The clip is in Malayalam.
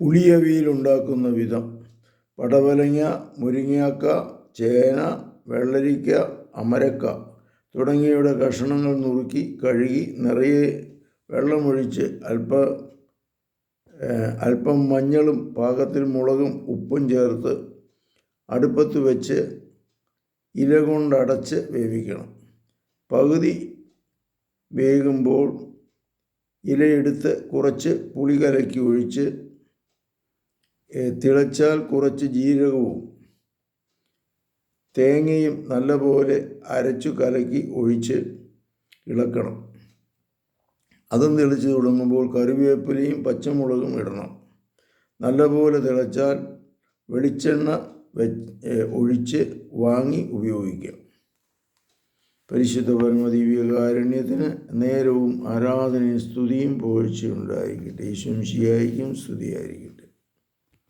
പുളിയവിയലുണ്ടാക്കുന്ന വിധം. പടവലങ്ങ മുരിങ്ങാക്ക ചേന വെള്ളരിക്ക അമരക്ക തുടങ്ങിയവയുടെ കഷണങ്ങൾ നുറുക്കി കഴുകി നിറയെ വെള്ളമൊഴിച്ച് അല്പ അല്പം മഞ്ഞളും പാകത്തിൽ മുളകും ഉപ്പും ചേർത്ത് അടുപ്പത്ത് വെച്ച് ഇല കൊണ്ടടച്ച് വേവിക്കണം. പകുതി വേകുമ്പോൾ ഇലയെടുത്ത് കുറച്ച് പുളി കലക്കി ഒഴിച്ച് തിളച്ചാൽ കുറച്ച് ജീരകവും തേങ്ങയും നല്ലപോലെ അരച്ചു കലക്കി ഒഴിച്ച് ഇളക്കണം. അതും തിളച്ച് തുടങ്ങുമ്പോൾ കറിവേപ്പിലയും പച്ചമുളകും ഇടണം. നല്ലപോലെ തിളച്ചാൽ വെളിച്ചെണ്ണ ഒഴിച്ച് വാങ്ങി ഉപയോഗിക്കാം. പരിശുദ്ധ പരമദിവ്യകാരുണ്യത്തിന് നേരവും ആരാധനയും സ്തുതിയും പോഴ്ചയുണ്ടായിരിക്കട്ടെ ഈശ്വംശിയായിരിക്കും സ്തുതിയായിരിക്കട്ടെ.